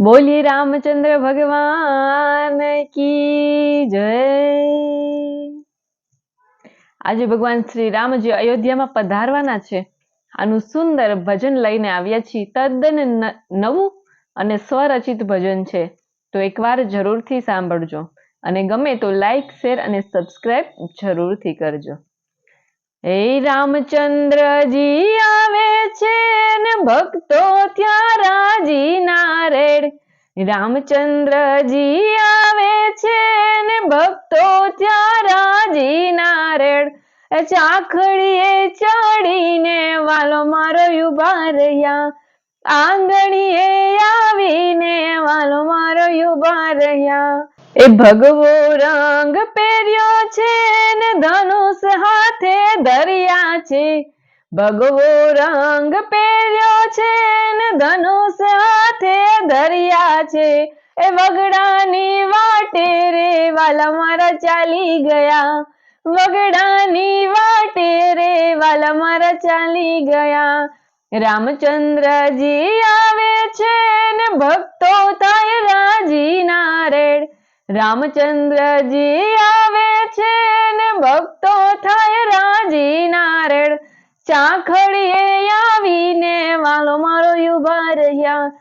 બોલી રામચંદ્ર ભગવાન કી જય. આજે ભગવાન શ્રી રામજી અયોધ્યામાં પધારવાના છે. આનું સુંદર ભજન લઈને આવ્યા છીએ. તદ્દન નવું અને સ્વરચિત ભજન છે. તો એકવાર જરૂરથી સાંભળજો. અને ગમે તો લાઈક શેર અને સબસ્ક્રાઇબ જરૂરથી કરજો. હે રામચંદ્રજી આવે છે ને ભક્તો ત્યાં રાજીના રેડ. રામચંદ્રજી આવે છે ને ભક્તો ત્યાં રાજીના રેડ. ચાખડીએ ચડીને વાલો મારો યુબા રહ્યા આંગણીએ આવીને વાલો મારો યુબા રહ્યા એ ભગવો રંગ પહેર્યો છે ને ધનુષ હાથે ધર્યા છે. ભગવો રંગ પહેર્યો છે ને ધનુષ હાથે ધર્યા છે. એ વગડાની વાટે રે વાલા મારા ચાલી ગયા. વગડાની વાટે રે વાલા મારા ચાલી ગયા. રામચંદ્રજી આવે છે ને ભક્તો થાય રાજી નારેડ રામચંદ્રજી આવે છે ને ભક્તો થાય રાજી રેડ ચાખડીએ આવીને વાલો મારો યુભા રહ્યા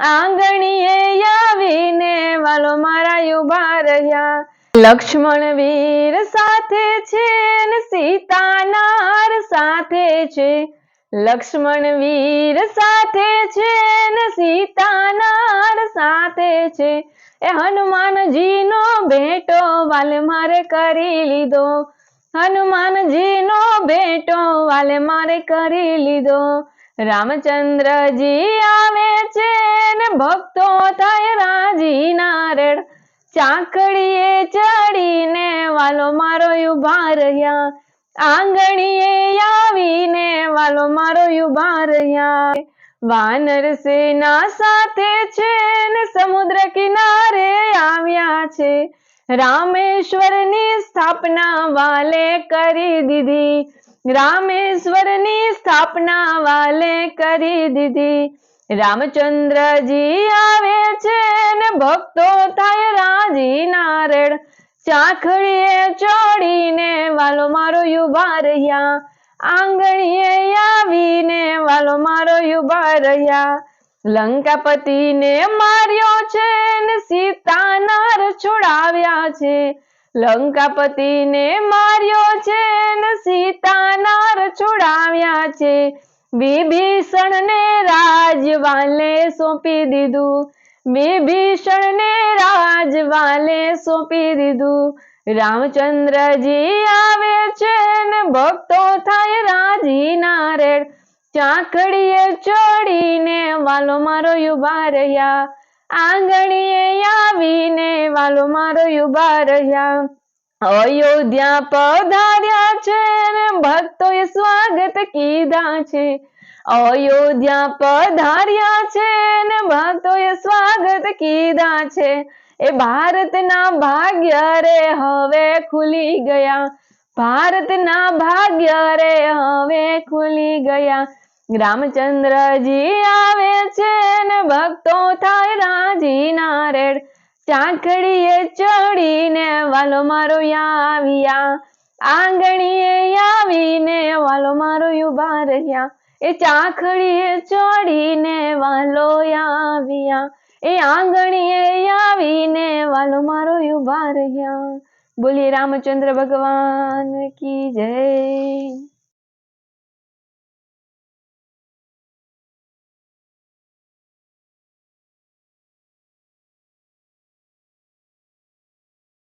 આંગણીએ આવીને વાલો મારા યુભા રહ્યા લક્ષ્મણ વીર સાથે છે ને સીતાનાર સાથે છે. લક્ષ્મણ વીર સાથે છે ને સીતાનાર સાથે છે. એ હનુમાનજીનો ભેટો વાલે મારે કરી લીધો. હનુમાનજીનો ભેટો વાલે મારે કરી લીધો. રામચંદ્રજી આવે છે ને ભક્તો થાય રાજી રેડ ચાકડીએ ચડીને વાલો મારો ઊભા રહ્યા. આંગણીએ આવીને વાલો મારો ઊભા રહ્યા. વાનર સેના સાથે છે ને સમુદ્ર છે રામેશ્વરની સ્થાપના વાલે કરી દીધી. રામેશ્વરની સ્થાપના વાલે કરી દીધી. રામચંદ્રજી આવે છે ને ભક્તો થાય રાજી રેડ ચાખડીએ ચડીને વાલો મારો યુભા રહ્યા. આંગણીએ આવીને વાલો મારો યુભા રહ્યા. લંકાપતિને માર્યો છે ને સીતાનાર છોડાવ્યા છે. લંકાપતિને માર્યો છે ને સીતાનાર છોડાવ્યા છે. વિભીષણને રાજવાલે સોંપી દીધું. વિભીષણને રાજવાલે સોંપી દીધું. રામચંદ્રજી આવે છે ને ભક્તો થાય રાજીના રેડ ચાકડીએ ચડીને વાલો મારો યુબા રહ્યા. આંગણીએ આવીને વાલો મારો યુબા રહ્યા. અયોધ્યા પધાર્યા છે ને ભક્તોએ સ્વાગત કીધા છે. અયોધ્યા પધાર્યા છે ને ભક્તોએ સ્વાગત કીધા છે. એ ભારતના ભાગ્ય રે હવે ખુલી ગયા. ભારતના ભાગ્ય રે હવે ખુલી ગયા. રામચંદ્રજી આવે છે ને ભક્તો થાય રાજીના રેડ ચાકડીએ ચડીને વાલો મારો આવ્યા. આંગણીએ આવીને વાલો મારો ઊભા રહ્યા. એ ચાખડીએ ચડીને વાલો આવ્યા. એ આંગણીએ આવીને વાલો મારો ઊભા રહ્યા. બોલીએ રામચંદ્ર ભગવાન કી જય.